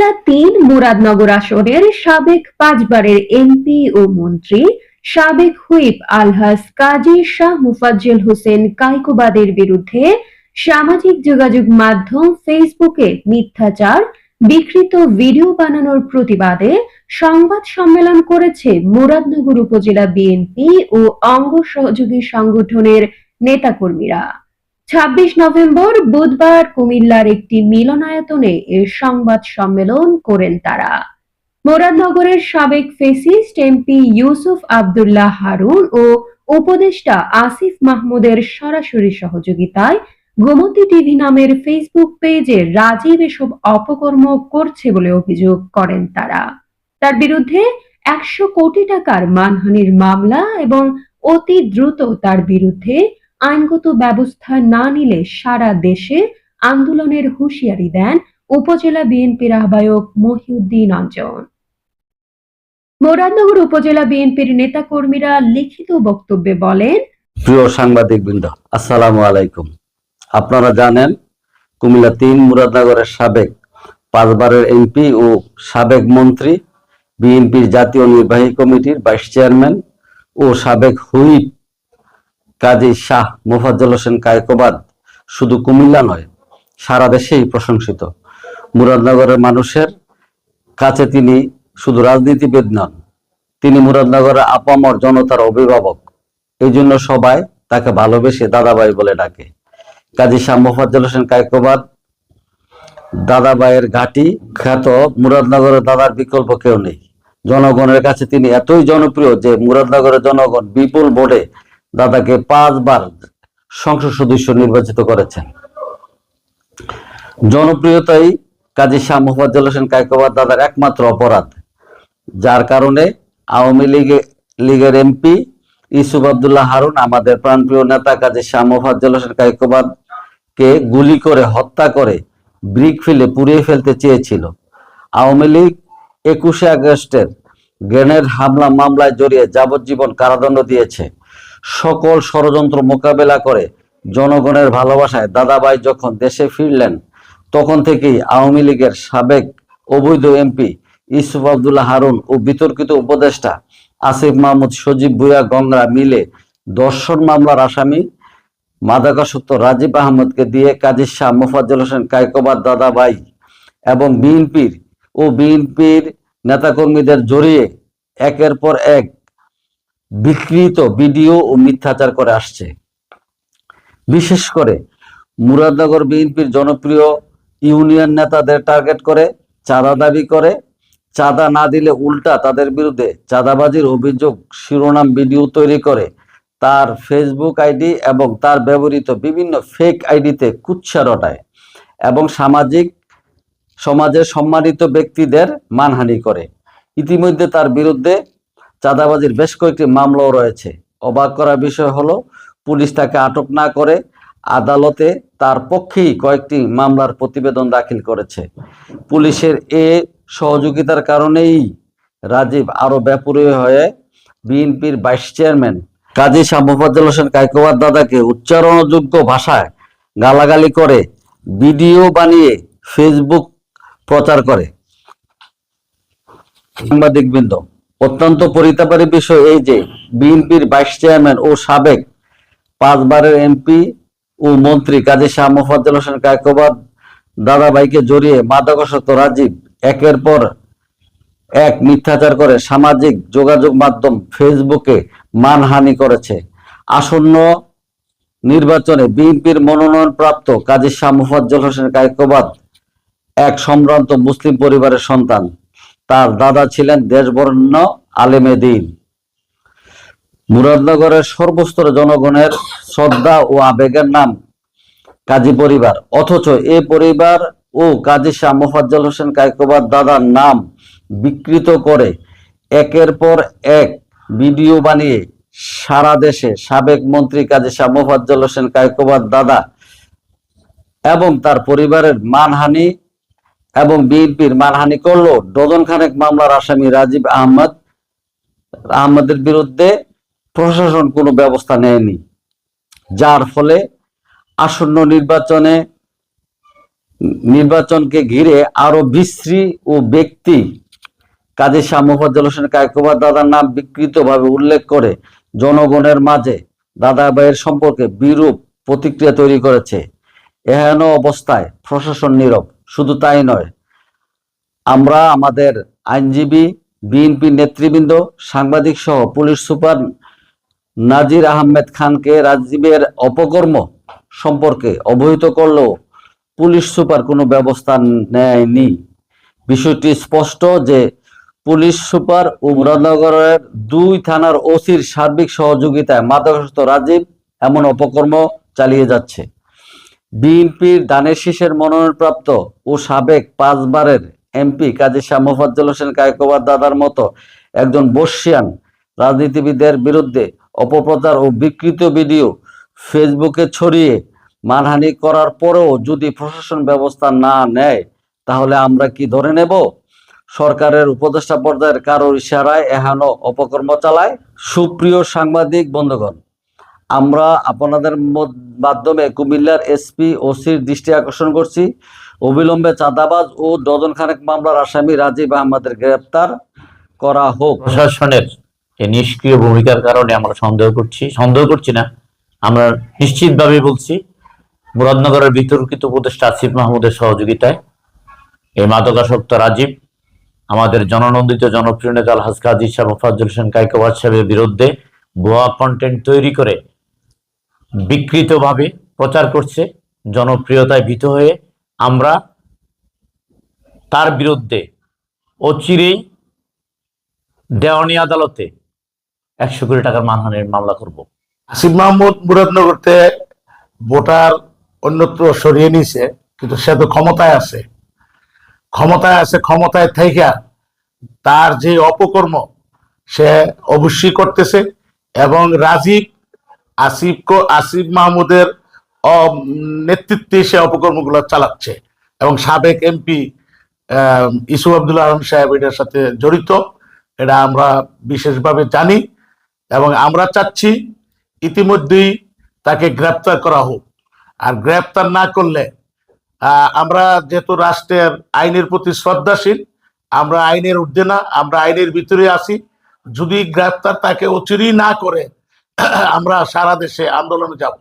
কুমিল্লা তিন মুরাদনগর আসনের সাবেক পাঁচবারের এমপি ও মন্ত্রী, সাবেক হুইপ আলহাস কাজী শাহ মুফাজ্জল হোসেন কাইকোবাদের বিরুদ্ধে সামাজিক যোগাযোগ মাধ্যম ফেসবুকে মিথ্যাচার, বিকৃত ভিডিও বানানোর প্রতিবাদে সংবাদ সম্মেলন করেছে মুরাদনগর উপজেলা বিএনপি ও অঙ্গ সহযোগী সংগঠনের নেতাকর্মীরা। ছাব্বিশ নভেম্বর বুধবার কুমিল্লার একটি মিলনায়তনে এর সংবাদ সম্মেলন করেন তারা। মুরাদনগরের সাবেক ফেসিস্ট এমপি ইউসুফ আব্দুল্লাহ হারুন ও উপদেষ্টা আসিফ মাহমুদের সরাসরি সহযোগিতায় গোমতী টিভি নামের ফেসবুক পেজে রাজীব এসব অপকর্ম করছে বলে অভিযোগ করেন তারা। তার বিরুদ্ধে একশো কোটি টাকার মানহানির মামলা এবং অতি দ্রুত তার বিরুদ্ধে আইনগত ব্যবস্থা না নিলে সারা দেশে আন্দোলনের হুঁশিয়ারি দেন উপজেলা বিএনপির আহ্বায়ক মহিউদ্দিন অঞ্জন মুরাদনগর উপজেলা বিএনপির নেতাকর্মীরা লিখিত বক্তব্যে বলেন, প্রিয় সাংবাদিক বৃন্দ আসসালামু আলাইকুম। আপনারা জানেন, কুমিল্লা তিন মুরাদনগরের সাবেক, পাঁচবারের এমপি ও সাবেক মন্ত্রী, বিএনপির জাতীয় নির্বাহী কমিটির ভাইস চেয়ারম্যান ও সাবেক হুইপ কাজী শাহ মোফাজ্জল হোসেন কায়কোবাদ শুধু কুমিল্লা নয়, সারা দেশেই প্রশংসিত। মুরাদনগরের মানুষের কাছে তিনি শুধু রাজনীতিবিদ নন, তিনি মুরাদনগরের আপামর জনতার অভিভাবক। এই জন্য সবাই তাকে ভালোবেসে দাদাবাই বলে ডাকে। কাজী শাহ মোফাজ্জল হোসেন কায়কোবাদ দাদাবাইয়ের ঘাটি খ্যাত মুরাদনগরের দাদার বিকল্প কেউ নেই। জনগণের কাছে তিনি এতই জনপ্রিয় যে মুরাদনগরের জনগণ বিপুল ভোটে দাদাকে পাঁচবার সংসদ সদস্য নির্বাচিত করেছেন। জনপ্রিয়তাই কাজী শাহ মোফাজ্জল হোসেন কায়কোবাদ দাদার একমাত্র অপরাধ, যার কারণে আওয়ামী লীগে লীগের এমপি ইসুফ আবদুল্লাহ হারুন, আমাদের প্রাণপ্রিয় নেতা কাজী শাহ মোফাজ্জল হোসেন কায়কোবাদ কে গুলি করে হত্যা করে ব্রিক ফেলে পুড়িয়ে ফেলতে চেয়েছিল। আওয়ামী লীগ একুশে আগস্টের গ্রেনেড হামলা মামলায় জড়িয়ে যাবজ্জীবন কারাদণ্ড দিয়েছে। সকল ষড়যন্ত্র মোকাবেলা করে জনগণের ভালোবাসায় দাদাবাই যখন দেশে ফিরলেন, তখন থেকেই আওয়ামী লীগের সাবেক অবৈধ এমপি ইসুফ আবদুল্লাহ হারুন ও বিতর্কিত উপদেষ্টা আসিফ মাহমুদ, সজীব ভুয়া গঙ্গা মিলে দর্শন মামলার আসামি মাদকাসক্ত রাজীব আহমদকে দিয়ে কাজী শাহ মোফাজ্জল হোসেন কায়কোবাদ দাদাবাই এবং বিএনপির ও বিএনপির নেতাকর্মীদের জড়িয়ে একের পর এক বিকৃত ভিডিও ও মিথ্যাচার করে আসছে। বিশেষ করে মুরাদনগর বিএনপির জনপ্রিয় ইউনিয়ন নেতাদের টার্গেট করে, চাঁদা দাবি করে, চাঁদা না দিলে উল্টা তাদের বিরুদ্ধে চাঁদাবাজির অভিযোগ শিরোনাম ভিডিও তৈরি করে। তার ফেসবুক আইডি এবং তার ব্যবহৃত বিভিন্ন ফেক আইডিতে কুচ্ছা রটায় এবং সামাজিক সমাজের সম্মানিত ব্যক্তিদের মানহানি করে। ইতিমধ্যে তার বিরুদ্ধে চাঁদাবাজির বেশ কয়েকটি মামলাও রয়েছে। অবাক করার বিষয় হলো, পুলিশ তাকে আটক না করে আদালতে তার পক্ষেই কয়েকটি মামলার প্রতিবেদন দাখিল করেছে। পুলিশের এ সহযোগিতার কারণেই রাজীব আরও ব্যাপুরী হয়ে বিএনপির ভাইস চেয়ারম্যান কাজী শাহ মোফাজ্জল হোসেন কায়কোবাদ দাদাকে উচ্চারণযোগ্য ভাষায় গালাগালি করে ভিডিও বানিয়ে ফেসবুক প্রচার করে। সাংবাদিকবৃন্দ অত্যন্ত পরিতাপের বিষয় এই যে বিএনপির ভাইস চেয়ারম্যান ও সাবেক পাঁচবারের এমপি ও মন্ত্রী কাজী শাহ মোফাজ্জল হোসেন কায়কোবাদ দাদাভাইকে জড়িয়ে মাদকাসক্ত রাজীব একের পর এক মিথ্যাচার করে সামাজিক যোগাযোগ মাধ্যম ফেসবুকে মানহানি করেছে। আসন্ন নির্বাচনে বিএনপির মনোনয়ন প্রাপ্ত কাজী শাহ মুফাজ্জল হোসেন কায়কোবাদ এক সম্ভ্রান্ত মুসলিম পরিবারের সন্তান। তার দাদা ছিলেন দেশবর্ণ আলেমে দিন। মুরাদনগরের সর্বস্তর জনগণের শ্রদ্ধা ও আবেগের নাম কাজী পরিবার। অথচ এ পরিবার ও কাজী শাহ মোফাজ্জল হোসেন কায়কোবাদ দাদার নাম বিকৃত করে একের পর এক ভিডিও বানিয়ে সারা দেশে সাবেক মন্ত্রী কাজী শাহ মোফাজ্জল হোসেন কায়কোবাদ দাদা এবং তার পরিবারের মানহানি এবং বিএনপির মানহানি করল। ডজন খানেক মামলার আসামি রাজীব আহমদ আহমদের বিরুদ্ধে প্রশাসন কোনো ব্যবস্থা নেয়নি। যার ফলে আসন্ন নির্বাচনে নির্বাচনকে ঘিরে আরও বিশ্রী ও ব্যক্তি কাজী শাহ মোফাজ্জল হোসেন কায়কোবাদ দাদার নাম বিকৃতভাবে উল্লেখ করে জনগণের মাঝে দাদা ভাইয়ের সম্পর্কে বিরূপ প্রতিক্রিয়া তৈরি করেছে। এহেন অবস্থায় প্রশাসন নীরব। শুধু তাই নয়, আমরা আমাদের আইনজীবী বিএনপি নেতৃবৃন্দ, সাংবাদিক সহ পুলিশ সুপার নাজির আহমেদ খানকে রাজীবের অপকর্ম সম্পর্কে অবহিত করলেও পুলিশ সুপার কোনো ব্যবস্থা নেয়নি। বিষয়টি স্পষ্ট যে পুলিশ সুপার ও দুই থানার ওসির সার্বিক সহযোগিতায় মাদকাসক্ত রাজীব এমন অপকর্ম চালিয়ে যাচ্ছে। বিএনপির দানের শীষের মনোনয়নপ্রাপ্ত ও সাবেক পাঁচবারের এমপি কাজী শাহ মোফাজ্জল হোসেন কায়কোবাদ দাদার মতো একজন বর্ষিয়ান রাজনীতিবিদের বিরুদ্ধে অপপ্রচার ও বিকৃত ভিডিও ফেসবুকে ছড়িয়ে মানহানি করার পরেও যদি প্রশাসন ব্যবস্থা না নেয়, তাহলে আমরা কি ধরে নেব? সরকারের উপদেষ্টা পর্যায়ের কারোর ইশারায় এহেন অপকর্ম চালায়? সুপ্রিয় সাংবাদিক বন্ধুগণ, আমরা আপনাদের মাধ্যমে কুমিল্লার এসপি ওসির দৃষ্টি আকর্ষণ করছি। অবিলম্বে চাঁদাবাজ ও ডজন খানেক মামলার আসামি রাজীব আহমদের গ্রেপ্তার করা হোক। প্রশাসনের নিষ্ক্রিয় ভূমিকার কারণে আমরা সন্দেহ করছি। সন্দেহ করছি না, আমরা নিশ্চিতভাবে বলছি, মুরাদনগরের বিতর্কিত উপদেষ্টা আসিফ মাহমুদের সহযোগিতায়। এই মাদকাসক্ত রাজীব, আমাদের জননন্দিত জনপ্রিয় নেতা আলহাজ কাজী শাহ মোফাজ্জল হোসেন কাইকোবাদ সাহেবের বিরুদ্ধে ভুয়া কন্টেন্ট তৈরি করে বিকৃতভাবে প্রচার করছে। জনপ্রিয়তায় ভীত হয়ে আমরা তার বিরুদ্ধে অচিরেই দেওয়ানি আদালতে একশো কোটি টাকার মানহানির মামলা করব। আসিফ মাহমুদ মুরাদনগরতে ভোটার অন্যত্র সরিয়ে নিছে, কিন্তু সে তো ক্ষমতায় আছে। ক্ষমতায় আছে, ক্ষমতায় থেকে তার যে অপকর্ম সে অবশ্যই করতেছে এবং রাজীব আসিফ আসিফ মাহমুদের নেতৃত্বে সে অপকর্মগুলো চালাচ্ছে এবং সাবেক এমপি ইসু আব্দুল আলম সাহেব এটার সাথে জড়িত। এটা আমরা বিশেষভাবে জানি এবং আমরা চাচ্ছি ইতিমধ্যেই তাকে গ্রেপ্তার করা হোক। আর গ্রেপ্তার না করলে আমরা যেহেতু রাষ্ট্রের আইনের প্রতি শ্রদ্ধাশীল, আমরা আইনের ঊর্ধ্বে না, আমরা আইনের ভিতরে আছি। যদি গ্রেপ্তার তাকে অচিরেই না করে, আমরা সারা দেশে আন্দোলনে যাব।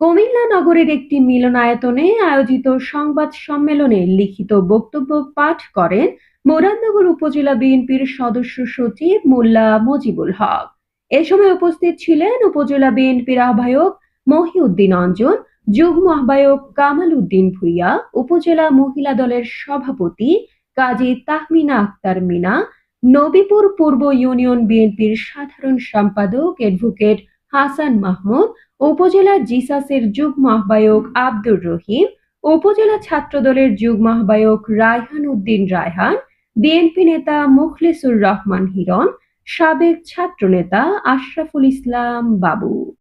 কুমিল্লা নগরের একটি মিলনায়তনে আয়োজিত সংবাদ সম্মেলনে লিখিত বক্তব্য পাঠ করেন মুরাদনগর উপজেলা বিএনপির সদস্য সচিব মোল্লা মজিবুল হক। এ সময় উপস্থিত ছিলেন উপজেলা বিএনপির আহ্বায়ক মহিউদ্দিন অঞ্জন, যুগ্ম আহ্বায়ক কামাল উদ্দিন ভুইয়া, উপজেলা মহিলা দলের সভাপতি কাজী তাহমিনা আক্তার মিনা, নবীপুর পূর্ব ইউনিয়ন বিএনপির সাধারণ সম্পাদক অ্যাডভোকেট হাসান মাহমুদ উপজেলা জিসাসের যুগ্ম আহ্বায়ক আব্দুর রহিম, উপজেলা ছাত্রদলের যুগ্ম আহ্বায়ক রায়হান উদ্দিন রায়হান, বিএনপি নেতা মুখলিসুর রহমান হিরণ, সাবেক ছাত্রনেতা আশরাফুল ইসলাম বাবু।